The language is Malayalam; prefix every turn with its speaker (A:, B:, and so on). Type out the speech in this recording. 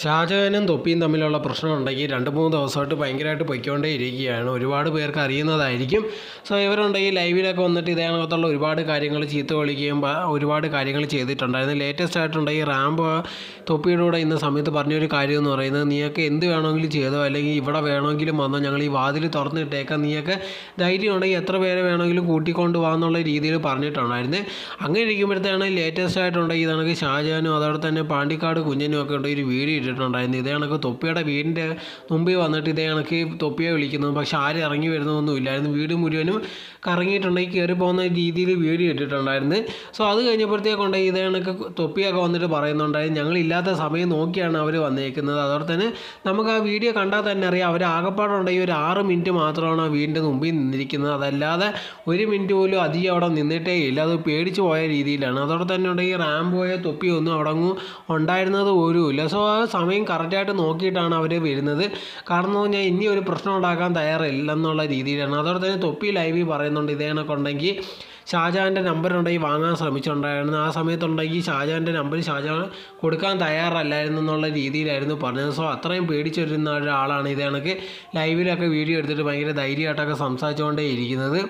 A: ഷാജഹാനും തൊപ്പിയും തമ്മിലുള്ള പ്രശ്നം ഉണ്ടെങ്കിൽ രണ്ട് മൂന്ന് ദിവസമായിട്ട് ഭയങ്കരമായിട്ട് പൊയ്ക്കൊണ്ടേ ഇരിക്കുകയാണ് ഒരുപാട് പേർക്ക് അറിയുന്നതായിരിക്കും. സോ ഇവരുണ്ടെങ്കിൽ ലൈവിലൊക്കെ വന്നിട്ട് ഇതേകത്തുള്ള ഒരുപാട് കാര്യങ്ങൾ ചീത്ത വിളിക്കുകയും ഒരുപാട് കാര്യങ്ങൾ ചെയ്തിട്ടുണ്ടായിരുന്നു. ലേറ്റസ്റ്റ് ആയിട്ടുണ്ടെങ്കിൽ റാംബോ തൊപ്പിയുടെ കൂടെ ഇന്ന സമയത്ത് പറഞ്ഞൊരു കാര്യം എന്ന് പറയുന്നത് നീയൊക്കെ എന്ത് വേണമെങ്കിലും ചെയ്തോ? അല്ലെങ്കിൽ ഇവിടെ വേണമെങ്കിലും വന്നോ? ഞങ്ങൾ ഈ വാതിൽ തുറന്നിട്ടേക്കാം. നീയൊക്കെ ധൈര്യം ഉണ്ടെങ്കിൽ എത്ര പേരെ വേണമെങ്കിലും കൂട്ടിക്കൊണ്ട് പോകാന്നുള്ള രീതിയിൽ പറഞ്ഞിട്ടുണ്ടായിരുന്നു. അങ്ങനെ ഇരിക്കുമ്പോഴത്തേക്കാണ് ലേറ്റസ്റ്റ് ആയിട്ടുണ്ടെങ്കിൽ ഇതാണെങ്കിൽ ഷാജഹാനും അതോടെ തന്നെ പാണ്ടിക്കാട് കുഞ്ഞനും ഒക്കെ ഉണ്ട്. ഒരു വീഡിയോ ഇട്ടിട്ടുണ്ടായിരുന്നു ഇതേ കണക്ക് തൊപ്പിയുടെ വീടിന്റെ മുമ്പിൽ വന്നിട്ട് ഇതേ കണക്ക് തൊപ്പിയെ വിളിക്കുന്നു. പക്ഷെ ആരും ഇറങ്ങി വരുന്നൊന്നും ഇല്ലായിരുന്നു. വീട് മുഴുവനും കറങ്ങിയിട്ടുണ്ടെങ്കിൽ കയറി പോകുന്ന രീതിയിൽ വീഡിയോ ഇട്ടിട്ടുണ്ടായിരുന്നു. സോ അത് കഴിഞ്ഞപ്പോഴത്തേക്കുണ്ടെങ്കിൽ ഇതേ കണക്ക് തൊപ്പിയൊക്കെ വന്നിട്ട് പറയുന്നുണ്ടായിരുന്നു. ഞങ്ങളില്ലാത്ത സമയം നോക്കിയാണ് അവർ വന്നേക്കുന്നത്. അതോടെ തന്നെ നമുക്ക് ആ വീഡിയോ കണ്ടാൽ തന്നെ അറിയാം. അവർ ആകപ്പാടുണ്ടെങ്കിൽ ഒരു ആറ് മിനിറ്റ് മാത്രമാണ് ആ വീടിന്റെ മുമ്പിൽ നിന്നിരിക്കുന്നത്. അതല്ലാതെ ഒരു മിനിറ്റ് പോലും അധികം അവിടെ നിന്നിട്ടേ ഇല്ല. അത് പേടിച്ച് പോയ രീതിയിലാണ്. അതോടെ തന്നെ ഉണ്ടെങ്കിൽ റാംബോയെ തൊപ്പിയൊന്നും അവിടെ അങ്ങ് ഉണ്ടായിരുന്നത് ഇല്ല. സോ ആ സമയം കറക്റ്റായിട്ട് നോക്കിയിട്ടാണ് അവർ വരുന്നത്. കാരണം എന്ന് പറഞ്ഞാൽ ഇനി ഒരു പ്രശ്നം ഉണ്ടാക്കാൻ തയ്യാറില്ല എന്നുള്ള രീതിയിലാണ്. അതോടെ തന്നെ തൊപ്പി ലൈവിൽ പറയുന്നുണ്ട് ഇതേ കണക്ക് ഉണ്ടെങ്കിൽ ഷാജഹാന്റെ നമ്പർ ഉണ്ടെങ്കിൽ വാങ്ങാൻ ശ്രമിച്ചിട്ടുണ്ടായിരുന്നു ആ സമയത്തുണ്ടെങ്കിൽ ഷാജഹാന്റെ നമ്പർ ഷാജഹാൻ കൊടുക്കാൻ തയ്യാറല്ലായിരുന്നു എന്നുള്ള രീതിയിലായിരുന്നു പറഞ്ഞത്. സോ അത്രയും പേടിച്ചിരുന്ന ഒരാളാണ് ഇതേ കണക്ക് ലൈവിലൊക്കെ വീഡിയോ എടുത്തിട്ട് ഭയങ്കര ധൈര്യമായിട്ടൊക്കെ സംസാരിച്ചുകൊണ്ടേ ഇരിക്കുന്നത്.